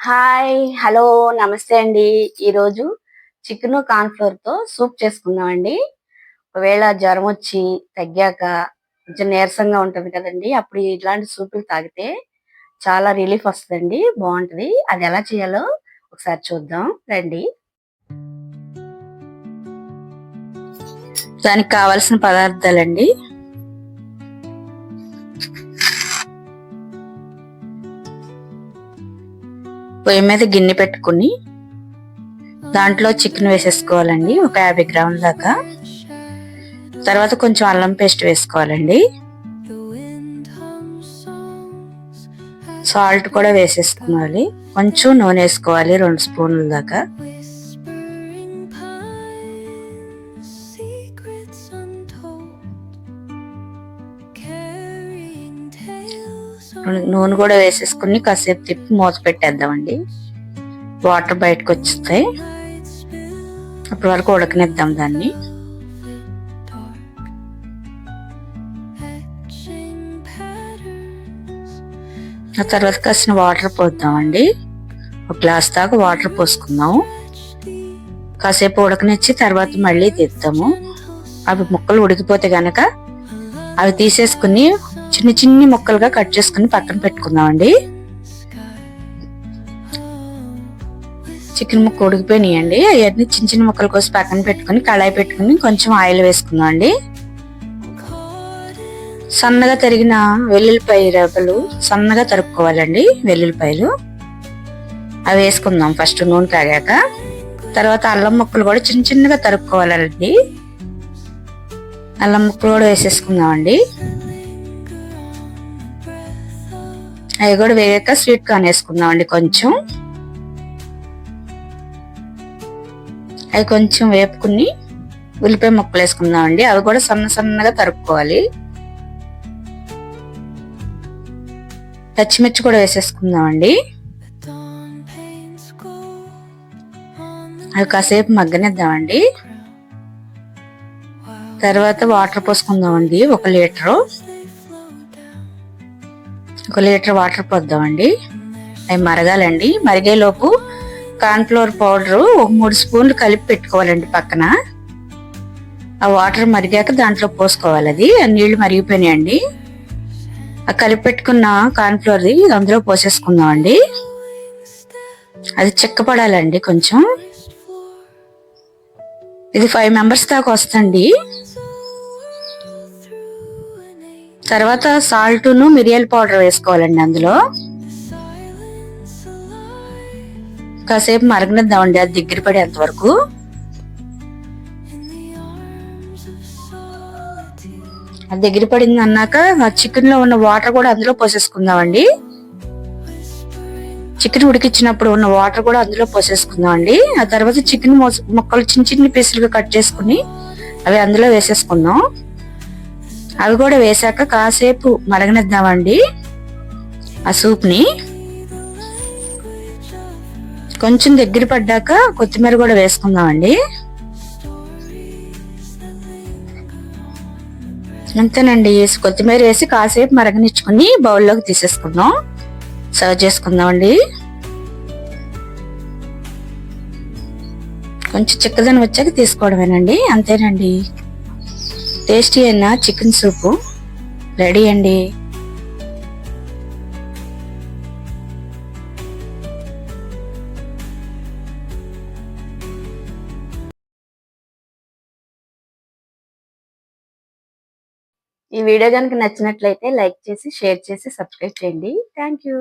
Hi hello నమస్తే అండి. ఈరోజు చికెన్ కార్న్ఫ్లోర్తో సూప్ చేసుకుందామండి. ఒకవేళ జ్వరం వచ్చి తగ్గాక కొంచెం నీరసంగా ఉంటుంది కదండి. అప్పుడు ఇట్లాంటి సూపులు తాగితే చాలా రిలీఫ్ వస్తుందండి. బాగుంటది. అది ఎలా చేయాలో ఒకసారి చూద్దాం. రండి. దానికి కావాల్సిన పదార్థాలండి. పొయ్యి మీద గిన్నె పెట్టుకుని దాంట్లో చికెన్ వేసేసుకోవాలండి ఒక యాభై గ్రాముల దాకా. తర్వాత కొంచెం అల్లం పేస్ట్ వేసుకోవాలండి. సాల్ట్ కూడా వేసేసుకోవాలి. కొంచెం నూనె వేసుకోవాలి రెండు స్పూన్ల దాకా. నూనె కూడా వేసేసుకుని కాసేపు తిప్పి మూత పెట్టేద్దామండి. వాటర్ బయటకు వచ్చేస్తాయి. అప్పటి వరకు ఉడకనిద్దాం దాన్ని. ఆ తర్వాత కాసిన వాటర్ పోద్దామండి. ఒక గ్లాస్ దాకా వాటర్ పోసుకుందాం కాసేపు ఉడకనిచ్చి తర్వాత మళ్ళీ తీద్దాము. అవి ముక్కలు ఉడికిపోతే గనక అవి తీసేసుకుని చిన్న చిన్ని ముక్కలుగా కట్ చేసుకుని పక్కన పెట్టుకుందామండి. చికెన్ ముక్క ఉడికిపోయినాయండి. అవన్నీ చిన్న చిన్న ముక్కలు కోసం పక్కన పెట్టుకుని కళాయి పెట్టుకుని కొంచెం ఆయిల్ వేసుకుందాం అండి సన్నగా తరిగిన వెల్లుల్లిపాయ రేపలు సన్నగా తరుక్కోవాలండి వెల్లుల్లిపాయలు. అవి వేసుకుందాం ఫస్ట్ నూనె కాగాక తర్వాత అల్లం ముక్కలు కూడా చిన్న చిన్నగా తరుక్కోవాలండి. అల్లం ముక్కలు కూడా వేసేసుకుందామండి. అవి కూడా వేగాక స్వీట్ కార్న్ వేసుకుందాం అండి కొంచెం. అవి కొంచెం వేపుకుని ఉల్లిపాయ ముక్కలు వేసుకుందాం అండి అవి కూడా సన్న సన్నగా తరుక్కోవాలి. పచ్చిమిర్చి కూడా వేసేసుకుందాం అండి అవి కాసేపు మగ్గనిద్దామండి. తర్వాత వాటర్ పోసుకుందామండి ఒక లీటరు. ఒక లీటర్ వాటర్ పోద్దామండి. అవి మరగాలండి. మరిగేలోపు కార్న్ఫ్లోర్ పౌడరు ఒక మూడు స్పూన్లు కలిపి పెట్టుకోవాలండి పక్కన. ఆ వాటర్ మరిగాక దాంట్లో పోసుకోవాలి అది. ఆ నీళ్ళు మరిగిపోయినాయండి. ఆ కలిపి పెట్టుకున్న కార్న్ఫ్లోర్ది అందులో పోసేసుకుందామండి. అది చిక్కపడాలండి కొంచెం. ఇది ఫైవ్ మెంబర్స్ దాకా వస్తుంది తర్వాత సాల్ట్ను మిరియాల పౌడర్ వేసుకోవాలండి అందులో. కాసేపు మరగనిద్దామండి అది దగ్గర పడేంత వరకు. అది దగ్గర పడింది అన్నాక చికెన్లో ఉన్న వాటర్ కూడా అందులో పోసేసుకుందామండి. చికెన్ ఉడికిచ్చినప్పుడు ఉన్న వాటర్ కూడా అందులో పోసేసుకుందామండి. ఆ తర్వాత చికెన్ ముక్కలు చిన్న చిన్న పీసులుగా కట్ చేసుకుని అవి అందులో వేసేసుకుందాం. అవి కూడా వేసాక కాసేపు మరగనిద్దామండి. ఆ సూప్ని. కొంచెం దగ్గర పడ్డాక కొత్తిమీర కూడా వేసుకుందామండి. అంతేనండి వేసి కొత్తిమీర వేసి కాసేపు మరగనిచ్చుకుని బౌల్లోకి తీసేసుకుందాం. సర్వ్ చేసుకుందామండి. కొంచెం చిక్కదనం వచ్చాక తీసుకోవడమేనండి అంతేనండి. టేస్టీ అయిన చికెన్ సూపు. రెడీ అండి. ఈ వీడియో కనుక నచ్చినట్లయితే లైక్ చేసి షేర్ చేసి సబ్స్క్రైబ్ చేయండి. Thank you.